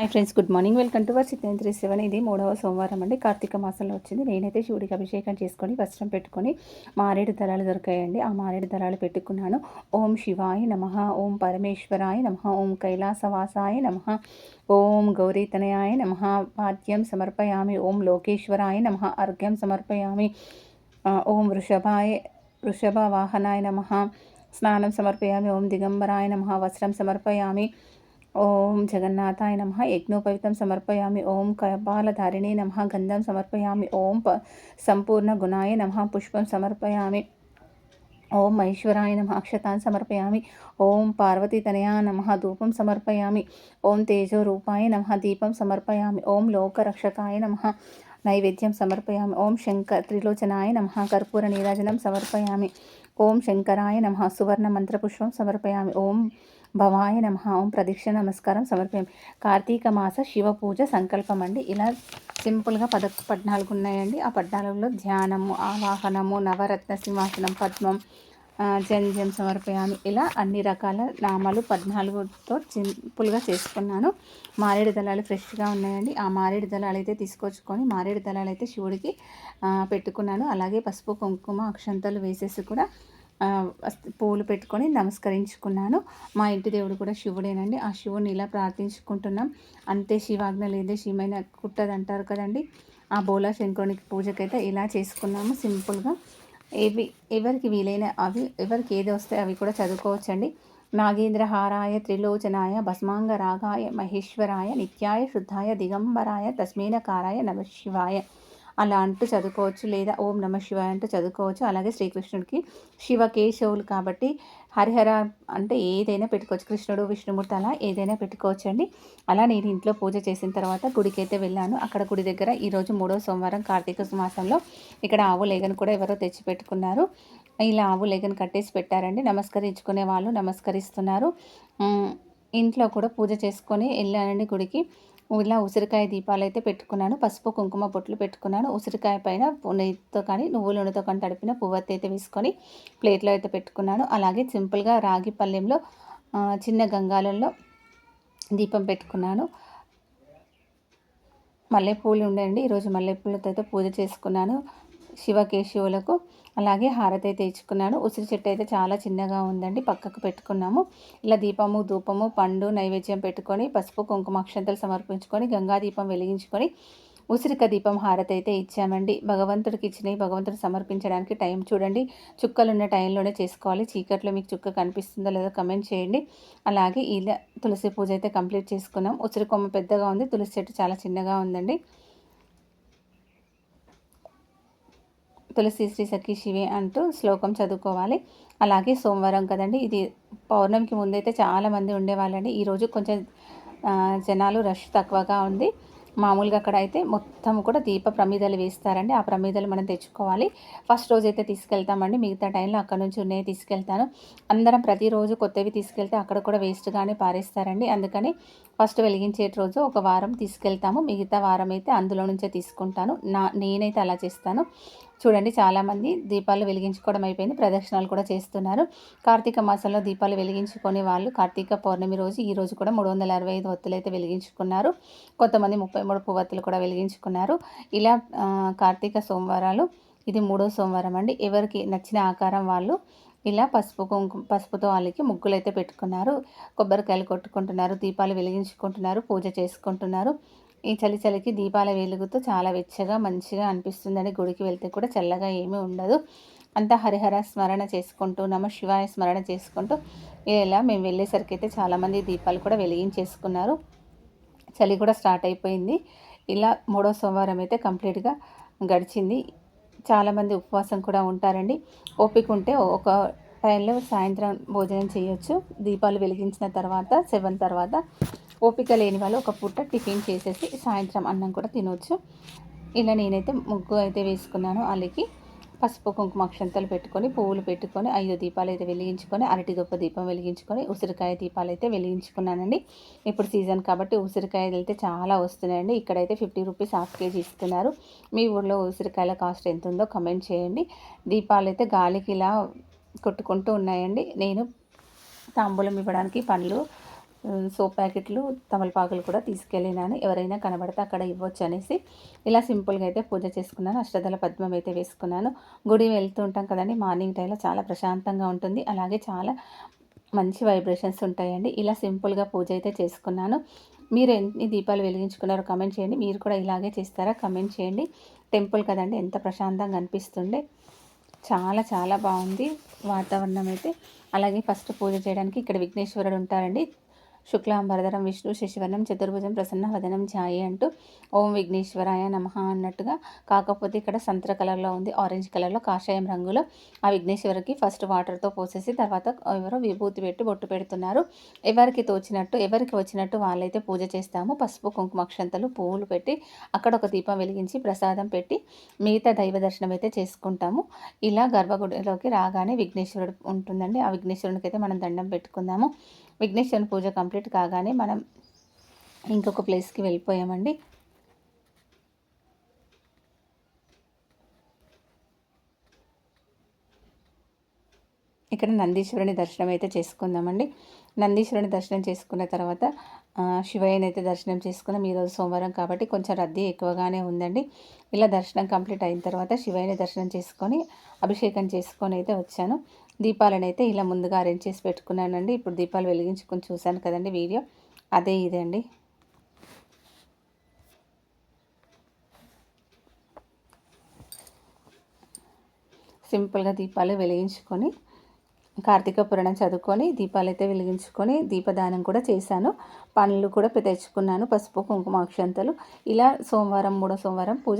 Hi friends good morning. Welcome to were six three seven. ఇది మూడవ సోమవారం అండి. కార్తీక మాసంలో వచ్చింది. నేనైతే శివుడికి అభిషేకం చేసుకొని వస్త్రం పెట్టుకొని మారేడు దళాలు దొరికాయండి. ఆ మారేడు దళాలు పెట్టుకున్నాను. ఓం శివాయ నమ. ఓం పరమేశ్వరాయ నమ. ఓం కైలాసవాసాయ నమ. ఓం గౌరీతనయాయ నమ. పాద్యం సమర్పయామి. ఓం లోకేశ్వరాయ నమ. అర్ఘ్యం సమర్పయామి. ఓం వృషభాయ వృషభ వాహనాయ నమ. స్నానం సమర్పయామి. ఓం దిగంబరాయ నమ. వస్త్రం సమర్పయామి. ఓం జగన్నాథాయ నమ. యజ్ఞోపవితం సమర్పయామి. ఓం కపాలధారిణే నమ. గంధం సమర్పయామి. ఓం ప సంపూర్ణ గుణాయ నమ. పుష్పం సమర్పయామి. ఓం మహేశ్వరాయ నమ. అక్షతాన్ సమర్పయామి. ఓం పార్వతీతనయా నమ. ధూపం సమర్పయామి. ఓం తేజోరూపాయ నమ. దీపం సమర్పయామి. ఓం లోకరక్షకాయ నమ. నైవేద్యం సమర్పయామి. ఓం శంకర్ త్రిలోచనాయ నమ. కర్పూర నీరాజనం సమర్పయామి. ఓం శంకరాయ నమ. సువర్ణ మంత్రపుష్పం సమర్పయామి. ఓం భవాయ నమ. ఓం ప్రదక్షిణ నమస్కారం సమర్పయం. కార్తీక మాస శివ పూజ సంకల్పం అండి. ఇలా సింపుల్గా పద పద్నాలుగు ఉన్నాయండి. ఆ పద్నాలుగులో ధ్యానము ఆవాహనము నవరత్న సింహాసనం పద్మం జంజం సమర్పయామి. ఇలా అన్ని రకాల నామాలు పద్నాలుగుతో సింపుల్గా చేసుకున్నాను. మారేడు దళాలు ఫ్రెష్గా ఉన్నాయండి. ఆ మారేడు దళాలు అయితే తీసుకొచ్చుకొని మారేడు దళాలు అయితే శివుడికి పెట్టుకున్నాను. అలాగే పసుపు కుంకుమ అక్షంతలు వేసేసి కూడా పూలు పెట్టుకొని నమస్కరించుకున్నాను. మా ఇంటి దేవుడు కూడా శివుడేనండి. ఆ శివుని ఇలా ప్రార్థించుకుంటున్నాం. అంతే శివాజ్ఞ లేదే శివమైన కుట్టదు అంటారు కదండి. ఆ బోలా శంకరునికి పూజకైతే ఇలా చేసుకున్నాము సింపుల్గా. ఏవి ఎవరికి వీలైన అవి ఎవరికి ఏది వస్తే అవి కూడా చదువుకోవచ్చండి. నాగేంద్రహారాయ త్రిలోచనాయ భస్మాంగ రాగాయ మహేశ్వరాయ నిత్యాయ శుద్ధాయ దిగంబరాయ తస్మీనకారాయ నమశివాయ అలా అంటూ చదువుకోవచ్చు. లేదా ఓం నమ శివాయ అంటూ చదువుకోవచ్చు. అలాగే శ్రీకృష్ణుడికి శివ కేశవులు కాబట్టి హరిహర అంటే ఏదైనా పెట్టుకోవచ్చు. కృష్ణుడు విష్ణుమూర్తి అలా ఏదైనా పెట్టుకోవచ్చు అండి అలా నేను ఇంట్లో పూజ చేసిన తర్వాత గుడికైతే వెళ్ళాను. అక్కడ గుడి దగ్గర ఈరోజు మూడో సోమవారం కార్తీక మాసంలో ఇక్కడ ఆవు లేగను కూడా ఎవరో తెచ్చి పెట్టుకున్నారు. ఇలా ఆవు లేగను కట్టేసి పెట్టారండి. నమస్కరించుకునే వాళ్ళు నమస్కరిస్తున్నారు. ఇంట్లో కూడా పూజ చేసుకొని వెళ్ళానండి గుడికి. ఇలా ఉసిరికాయ దీపాలు అయితే పెట్టుకున్నాను. పసుపు కుంకుమ బొట్లు పెట్టుకున్నాను. ఉసిరికాయ పైన నెయ్యితో కానీ నువ్వుల నూనెతో కానీ తడిపిన పువ్వత్తి అయితే వేసుకొని ప్లేట్లో అయితే పెట్టుకున్నాను. అలాగే సింపుల్గా రాగి పల్లెంలో చిన్న గంగాలల్లో దీపం పెట్టుకున్నాను. మల్లెపూలు ఉండండి ఈరోజు మల్లెపూలతో అయితే పూజ చేసుకున్నాను. శివకేశవులకు. అలాగే హారతి అయితే ఇచ్చుకున్నాను ఉసిరి చెట్టు అయితే చాలా చిన్నగా ఉందండి. పక్కకు పెట్టుకున్నాము. ఇలా దీపము ధూపము పండు నైవేద్యం పెట్టుకొని పసుపు కుంకుమ అక్షంతలు సమర్పించుకొని గంగా దీపం వెలిగించుకొని ఉసిరిక దీపం హారతి అయితే ఇచ్చామండి. భగవంతుడికి ఇచ్చినవి భగవంతుడు సమర్పించడానికి టైం చూడండి. చుక్కలు ఉన్న టైంలోనే చేసుకోవాలి. చీకట్లో మీకు చుక్క కనిపిస్తుందో లేదో కమెంట్ చేయండి. అలాగే ఇలా తులసి పూజ అయితే కంప్లీట్ చేసుకున్నాం. ఉసిరి కొమ్మ పెద్దగా ఉంది. తులసి చెట్టు చాలా చిన్నగా ఉందండి. తులసి శ్రీ సఖి శివే అంటూ శ్లోకం చదువుకోవాలి. అలాగే సోమవారం కదండి ఇది పౌర్ణమికి ముందైతే చాలామంది ఉండేవాళ్ళండి. ఈరోజు కొంచెం జనాలు రష్ తక్కువగా ఉంది. మామూలుగా అక్కడ అయితే మొత్తం కూడా దీప ప్రమిదలు వేస్తారండి. ఆ ప్రమిదలు మనం తెచ్చుకోవాలి. ఫస్ట్ రోజు అయితే తీసుకెళ్తామండి. మిగతా టైంలో అక్కడ నుంచి ఉన్నాయి తీసుకెళ్తాను. అందరం ప్రతిరోజు కొత్తవి తీసుకెళ్తే అక్కడ కూడా వేస్ట్గానే పారేస్తారండి. అందుకని ఫస్ట్ వెలిగించే రోజు ఒక వారం తీసుకెళ్తాము. మిగతా వారం అయితే అందులో నుంచే తీసుకుంటాను. నా నేనైతే అలా చేస్తాను. చూడండి చాలామంది దీపాలు వెలిగించుకోవడం అయిపోయింది. ప్రదక్షిణాలు కూడా చేస్తున్నారు. కార్తీక మాసంలో దీపాలు వెలిగించుకునే వాళ్ళు కార్తీక పౌర్ణమి రోజు ఈ రోజు కూడా మూడు వందల అరవై ఐదు ఒత్తులు అయితే వెలిగించుకున్నారు. కొంతమంది ముప్పై మూడు పువ్వత్తులు కూడా వెలిగించుకున్నారు. ఇలా కార్తీక సోమవారాలు ఇది మూడో సోమవారం అండి. ఎవరికి నచ్చిన ఆకారం వాళ్ళు ఇలా పసుపు కుంకుమ పసుపుతో వాళ్ళకి ముగ్గులు అయితే పెట్టుకున్నారు. కొబ్బరికాయలు కొట్టుకుంటున్నారు దీపాలు వెలిగించుకుంటున్నారు పూజ చేసుకుంటున్నారు. ఈ చలి చలికి దీపాల వెలుగుతో చాలా వెచ్చగా మంచిగా అనిపిస్తుందని గుడికి వెళ్తే కూడా చల్లగా ఏమీ ఉండదు. అంతా హరిహర స్మరణ చేసుకుంటూ నమ శివాయ స్మరణ చేసుకుంటూ ఇలా మేము వెళ్ళేసరికి అయితే చాలామంది దీపాలు కూడా వెలిగించేసుకున్నారు. చలి కూడా స్టార్ట్ అయిపోయింది. ఇలా మూడో సోమవారం అయితే కంప్లీట్గా గడిచింది. చాలామంది ఉపవాసం కూడా ఉంటారండి. ఓపిక ఉంటే ఒక టైంలో సాయంత్రం భోజనం చేయొచ్చు. దీపాలు వెలిగించిన తర్వాత సెవెన్ తర్వాత ఓపిక లేని వాళ్ళు ఒక పూట టిఫిన్ చేసేసి సాయంత్రం అన్నం కూడా తినవచ్చు ఇలా నేనైతే ముగ్గు అయితే వేసుకున్నాను అల్లికి. పసుపు కుంకుమ అక్షంతలు పెట్టుకొని పువ్వులు పెట్టుకొని ఐదు దీపాలు అయితే వెలిగించుకొని అరటి దొప్ప దీపం వెలిగించుకొని ఉసిరికాయ దీపాలు అయితే వెలిగించుకున్నానండి. ఇప్పుడు సీజన్ కాబట్టి ఉసిరికాయలు అయితే చాలా వస్తున్నాయండి. ఇక్కడైతే ఫిఫ్టీ రూపీస్ హాఫ్ కేజీ ఇస్తున్నారు. మీ ఊళ్ళో ఉసిరికాయల కాస్ట్ ఎంత ఉందో కమెంట్ చేయండి. దీపాలు అయితే గాలికి ఇలా కొట్టుకుంటూ ఉన్నాయండి. నేను తాంబూలం ఇవ్వడానికి పండ్లు సోప్ ప్యాకెట్లు తమలపాకులు కూడా తీసుకెళ్ళినాను ఎవరైనా కనబడితే అక్కడ ఇవ్వచ్చు అనేసి ఇలా సింపుల్గా అయితే పూజ చేసుకున్నాను. అష్టదల పద్మం అయితే వేసుకున్నాను. గుడి వెళ్తూ ఉంటాం కదండి మార్నింగ్ టైంలో చాలా ప్రశాంతంగా ఉంటుంది. అలాగే చాలా మంచి వైబ్రేషన్స్ ఉంటాయండి. ఇలా సింపుల్గా పూజ అయితే చేసుకున్నాను. మీరు ఎన్ని దీపాలు వెలిగించుకున్నారో కమెంట్ చేయండి. మీరు కూడా ఇలాగే చేస్తారా కమెంట్ చేయండి. టెంపుల్ కదండి ఎంత ప్రశాంతంగా అనిపిస్తుండే. చాలా చాలా బాగుంది వాతావరణం అయితే. అలాగే ఫస్ట్ పూజ చేయడానికి ఇక్కడ విఘ్నేశ్వరుడు ఉంటారండి. శుక్లాంబరధరం విష్ణు శశివర్ణం చతుర్భుజం ప్రసన్న వదనం ఛాయి అంటూ ఓం విఘ్నేశ్వరాయ నమ అన్నట్టుగా కాకపోతే ఇక్కడ సంత్ర కలర్లో ఉంది ఆరెంజ్ కలర్లో కాషాయం రంగులో. ఆ విఘ్నేశ్వరికి ఫస్ట్ వాటర్తో పోసేసి తర్వాత ఎవరో విభూతి పెట్టి బొట్టు పెడుతున్నారు. ఎవరికి తోచినట్టు ఎవరికి వచ్చినట్టు వాళ్ళైతే పూజ చేస్తాము. పసుపు కుంకుమ అక్షంతలు పువ్వులు పెట్టి అక్కడ ఒక దీపం వెలిగించి ప్రసాదం పెట్టి మిగతా దైవ దర్శనం అయితే చేసుకుంటాము. ఇలా గర్భగుడిలోకి రాగానే విఘ్నేశ్వరుడు ఉంటుందండి. ఆ విఘ్నేశ్వరునికి అయితే మనం దండం పెట్టుకుందాము. విఘ్నేశ్వరుని పూజ కంప్లీట్ కాగానే మనం ఇంకొక ప్లేస్కి వెళ్ళిపోయామండి. ఇక్కడ నందీశ్వరుని దర్శనం అయితే చేసుకుందామండి. నందీశ్వరుని దర్శనం చేసుకున్న తర్వాత శివయ్యని అయితే దర్శనం చేసుకున్నాం ఈరోజు సోమవారం కాబట్టి కొంచెం రద్దీ ఎక్కువగానే ఉందండి. ఇలా దర్శనం కంప్లీట్ అయిన తర్వాత శివయ్యని దర్శనం చేసుకొని అభిషేకం చేసుకొని అయితే వచ్చాను. దీపాలను అయితే ఇలా ముందుగా అరేంజ్ చేసి పెట్టుకున్నానండి. ఇప్పుడు దీపాలు వెలిగించుకొని చూశాను కదండి వీడియో. అదే ఇదండి. సింపుల్గా దీపాలు వెలిగించుకొని కార్తీక పురాణం చదువుకొని దీపాలు అయితే వెలిగించుకొని దీపదానం కూడా చేశాను. పనులు కూడా తెచ్చుకున్నాను పసుపు కుంకుమ అక్షంతలు. ఇలా సోమవారం మూడో సోమవారం పూజ